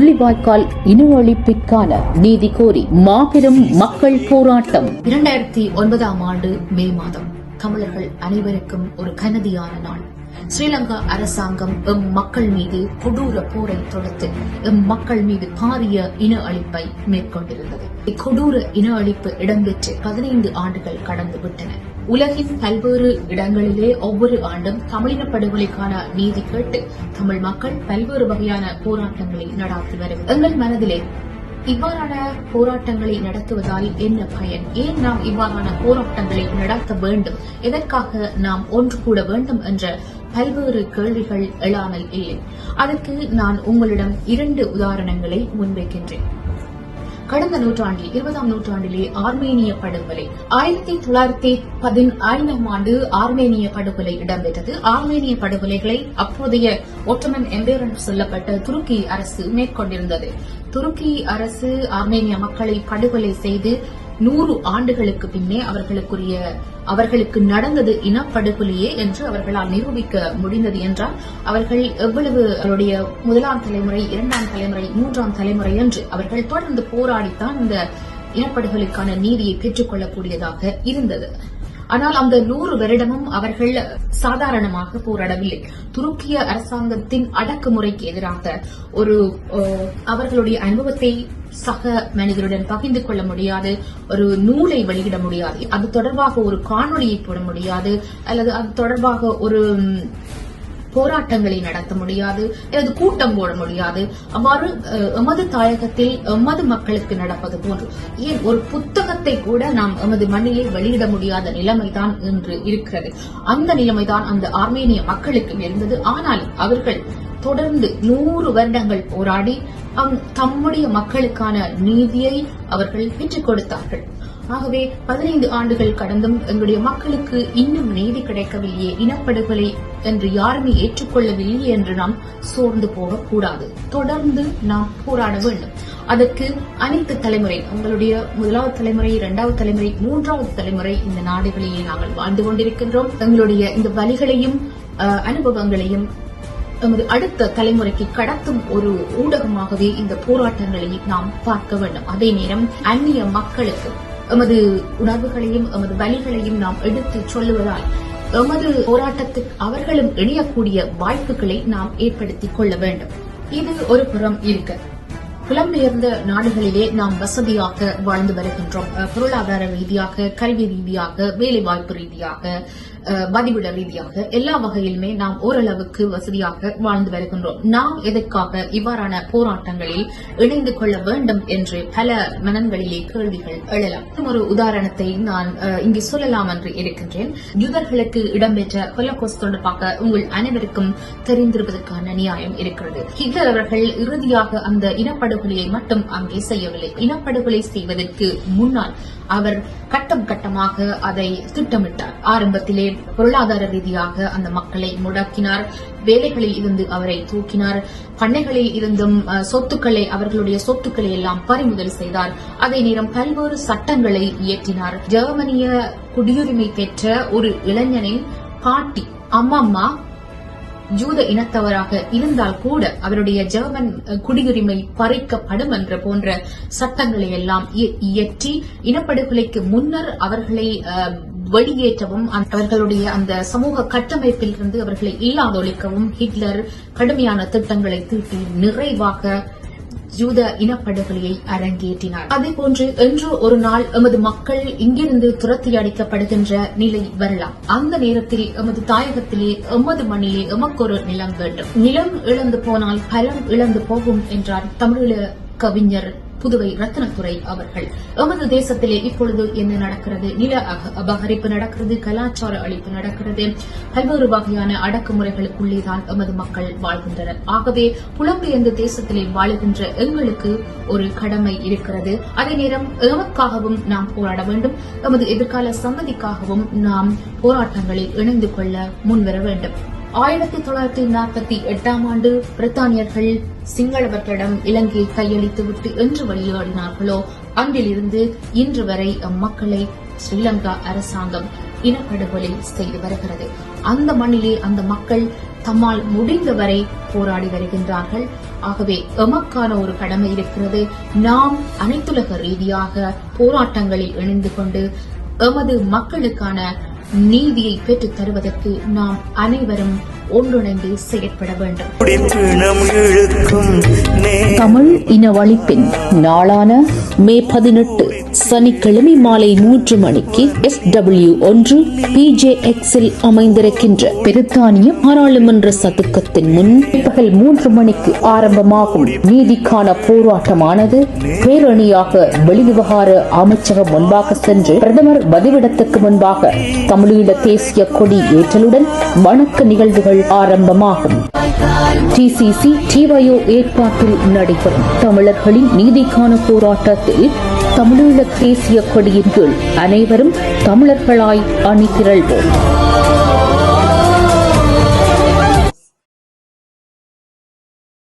முள்ளிவாய்க்கால் இன நீதி கோரி மாபெரும் மக்கள் போராட்டம். இரண்டாயிரத்தி ஒன்பதாம் ஆண்டு மே மாதம். தமிழர்கள் அனைவருக்கும் ஒரு கனதியான நாள். ஸ்ரீலங்கா அரசாங்கம் எம் மக்கள் மீது கொடூர போரை தொடுத்து எம் மக்கள் மீது பாரிய இன அழிப்பை மேற்கொண்டிருந்தது. இக்கொடூர இன அழிப்பு இடம்பெற்று பதினைந்து ஆண்டுகள் கடந்து விட்டன உலகின் பல்வேறு இடங்களிலே ஒவ்வொரு ஆண்டும் தமிழின படுகொலைக்கான நீதி கேட்டு தமிழ் மக்கள் பல்வேறு வகையான போராட்டங்களை நடாத்தி வரும். எங்கள் மனதிலே இவ்வாறான போராட்டங்களை நடத்துவதால் என்ன பயன்? ஏன் நாம் இவ்வாறான போராட்டங்களை நடத்த வேண்டும்? எதற்காக நாம் ஒன்று கூட வேண்டும் என்ற பல்வேறு கேள்விகள் எழாமல் இல்லை. அதற்கு நான் உங்களிடம் இரண்டு உதாரணங்களை முன்வைக்கின்றேன். கடந்த நூற்றாண்டில் இருபதாம் நூற்றாண்டிலே ஆர்மேனிய படுகொலை. ஆயிரத்தி தொள்ளாயிரத்தி பதினைந்தாம் ஆண்டு ஆர்மேனிய படுகொலை இடம்பெற்றது. ஆர்மேனிய படுகொலைகளை அப்போதைய ஒட்டமன் எம்பேர் என்று சொல்லப்பட்ட துருக்கி அரசு மேற்கொண்டிருந்தது. துருக்கி அரசு ஆர்மேனிய மக்களை படுகொலை செய்து நூறு ஆண்டுகளுக்கு பின்னே அவர்களுக்குரிய அவர்களுக்கு நடந்தது இனப்படுகொலையே என்று அவர்களால் நிரூபிக்க முடிந்தது என்றால் அவர்கள் எவ்வளவு அவருடைய முதலாம் தலைமுறை இரண்டாம் தலைமுறை மூன்றாம் தலைமுறை என்று அவர்கள் தொடர்ந்து போராடித்தான் இந்த இனப்படுகொலைக்கான நீதியை பெற்றுக்கொள்ளக்கூடியதாக இருந்தது. ஆனால் அந்த நூறு வருடமும் அவர்கள் சாதாரணமாக போராடவில்லை. துருக்கிய அரசாங்கத்தின் அடக்குமுறைக்கு எதிராக ஒரு அவர்களுடைய அனுபவத்தை சக மனிதருடன் பகிர்ந்து கொள்ள முடியாது ஒரு நூலை வெளியிட முடியாது. அது தொடர்பாக ஒரு காணொலியை போட முடியாது அல்லது அது தொடர்பாக ஒரு போராட்டங்களை நடத்த முடியாது அல்லது கூட்டம் போட முடியாது. அவ்வாறு அஹ், எமது தாயகத்தில் எமது மக்களுக்கு நடப்பது போன்று ஏன் ஒரு புத்தகத்தை கூட நாம் எமது மண்ணிலே வெளியிட முடியாத நிலைமைதான் இன்று இருக்கிறது. அந்த நிலைமைதான் அந்த ஆர்மேனிய மக்களுக்கு இருந்தது ஆனால் அவர்கள் தொடர்ந்து நூறு வருடங்கள் போராடி தம்முடைய மக்களுக்கான நீதியை அவர்கள் பெற்றுக் கொடுத்தார்கள். ஆகவே பதினைந்து ஆண்டுகள் கடந்தும் எங்களுடைய மக்களுக்கு இன்னும் நீதி கிடைக்கவில்லையே இனப்படுகொலை என்று யாருமே ஏற்றுக்கொள்ளவில்லை என்று நாம் சோர்ந்து போகக்கூடாது. தொடர்ந்து நாம் போராட வேண்டும். அதற்கு அனைத்து தலைமுறை உங்களுடைய முதலாவது தலைமுறை இரண்டாவது தலைமுறை மூன்றாவது தலைமுறை இந்த நாடுகளிலே நாங்கள் வாழ்ந்து கொண்டிருக்கின்றோம். எங்களுடைய இந்த வழிகளையும் அஹ், அனுபவங்களையும் எமது அடுத்த தலைமுறைக்கு கடத்தும் ஒரு ஊடகமாகவே இந்த போராட்டங்களை நாம் பார்க்க வேண்டும். அதே நேரம் அந்நிய மக்களுக்கு எமது உணர்வுகளையும் எமது வழிகளையும் நாம் எடுத்துச் சொல்லுவதால் எமது போராட்டத்துக்கு அவர்களும் இணையக்கூடிய வாய்ப்புகளை நாம் ஏற்படுத்திக் கொள்ள வேண்டும். இது ஒரு புறம் இருக்கிறது புலம்பெயர்ந்த நாடுகளிலே நாம் வசதியாக வாழ்ந்து வருகின்றோம். பொருளாதார ரீதியாக கல்வி ரீதியாக வேலைவாய்ப்பு ரீதியாக பதிவிட ரீதியாக எல்லா வகையிலுமே நாம் ஓரளவுக்கு வசதியாக வாழ்ந்து வருகின்றோம். நாம் எதற்காக இவ்வாறான போராட்டங்களில் இணைந்து கொள்ள வேண்டும் என்று பல மனங்களிலே கேள்விகள் எழலாம். ஒரு உதாரணத்தை நான் அஹ், இங்கு சொல்லலாம் என்று இருக்கின்றேன். யூதர்களுக்கு இடம்பெற்ற கொலகோஸ் தொடர்பாக உங்கள் அனைவருக்கும் தெரிந்திருப்பதற்கான நியாயம் இருக்கிறது. ஹிட்லர் அவர்கள் இறுதியாக அந்த இனப்படுகொலையை மட்டும் அங்கே செய்யவில்லை. இனப்படுகொலை செய்வதற்கு முன்னால் அவர் கட்டம் கட்டமாக அதை திட்டமிட்டார். ஆரம்பத்திலே பொருளாதார ரீதியாக அந்த மக்களை முடக்கினார். வேலைகளில் இருந்து அவரை தூக்கினார். பண்ணைகளில் இருந்தும் சொத்துக்களை அவர்களுடைய சொத்துக்களை எல்லாம் பறிமுதல் செய்தார். அதே நேரம் பல்வேறு சட்டங்களை இயற்றினார். ஜெர்மனிய குடியுரிமை பெற்ற ஒரு இளைஞனின் பாட்டி அம்மம்மா ஜூத இனத்தவராக இருந்தால் கூட அவருடைய ஜெர்மன் குடியுரிமை பறிக்கப்படும் என்ற போன்ற சட்டங்களை எல்லாம் இயற்றி இனப்படுகொலைக்கு முன்னர் அவர்களை அஹ், வெளியேற்றவும் அந்த- அவர்களுடைய அந்த சமூக கட்டமைப்பில் இருந்து அவர்களை இல்லாதொழிக்கவும் ஹிட்லர் கடுமையான திட்டங்களை தீட்டி நிறைவாக யூத இனப்படுகொலையை அரங்கேற்றினார். அதேபோன்று என்று ஒரு நாள் எமது மக்கள் இங்கிருந்து துரத்தி அடிக்கப்படுகின்ற நிலை வரலாம். அந்த நேரத்தில் எமது தாயகத்திலே எமது மண்ணிலே எமக்கொரு நிலம் வேண்டும். நிலம் இழந்து போனால் பலம் இழந்து போகும் என்றார் தமிழீழ கவிஞர் புதுவை ரத்னத்துறை அவர்கள். எமது தேசத்திலே இப்பொழுது என்ன நடக்கிறது? நில அபகரிப்பு நடக்கிறது கலாச்சார அழிப்பு நடக்கிறது. பல்வேறு வகையான அடக்குமுறைகளுக்குள்ளேதான் எமது மக்கள் வாழ்கின்றனர். ஆகவே புலம்பெயர்ந்த தேசத்திலே வாழுகின்ற எங்களுக்கு ஒரு கடமை இருக்கிறது. அதே நேரம் எமக்காகவும் நாம் போராட வேண்டும். எமது எதிர்கால சந்ததிக்காகவும் நாம் போராட்டங்களில் இணைந்து கொள்ள முன்வர வேண்டும். ஆயிரத்தி தொள்ளாயிரத்தி நாற்பத்தி எட்டாம் ஆண்டு பிரித்தானியர்கள் சிங்களவர்களிடம் இலங்கையை கையளித்துவிட்டு என்று வழியாடினார்களோ அன்றிலிருந்து இன்று வரை அம்மக்களை ஸ்ரீலங்கா அரசாங்கம் இனப்படுகொலை செய்து வருகிறது. அந்த மண்ணிலே அந்த மக்கள் தம்மால் முடிந்தவரை போராடி வருகின்றார்கள். ஆகவே எமக்கான ஒரு கடமை இருக்கிறது. நாம் அனைத்துலக ரீதியாக போராட்டங்களில் இணைந்து கொண்டு எமது மக்களுக்கான நீதியை பெற்றுத் தருவதற்கு நாம் அனைவரும் ஒன்றிணைந்து செயற்பட வேண்டும். தமிழ் இன வழிப்பின் தமிழ் இனவழிப்பின் நாளான மே பதினெட்டு சனிக்கிழமை மாலை மூன்று மணிக்கு எஸ் டபிள்யூ ஒன்று பிஜே எக்ஸில் அமைந்திருக்கின்ற பிரித்தானிய பாராளுமன்ற சதுக்கத்தின் முன் பகல் மூன்று மணிக்கு ஆரம்பமாகும். நீதிக்கான போராட்டமானது பேரணியாக வெளிவிவகார அமைச்சகம் முன்பாக சென்று பிரதமர் பதிவிடத்துக்கு முன்பாக தமிழீழ தேசிய கொடி ஏற்றலுடன் வணக்க நிகழ்வுகள் ஆரம்பமாகும். டிசிசி டிவயோ ஏற்பாட்டில் நடைபெறும் தமிழர்களின் நீதிக்கான போராட்டத்தில் தமிழீழ தேசிய கொடியின் கீழ் அனைவரும் தமிழர்களாய் அணிதிரள்வோம்.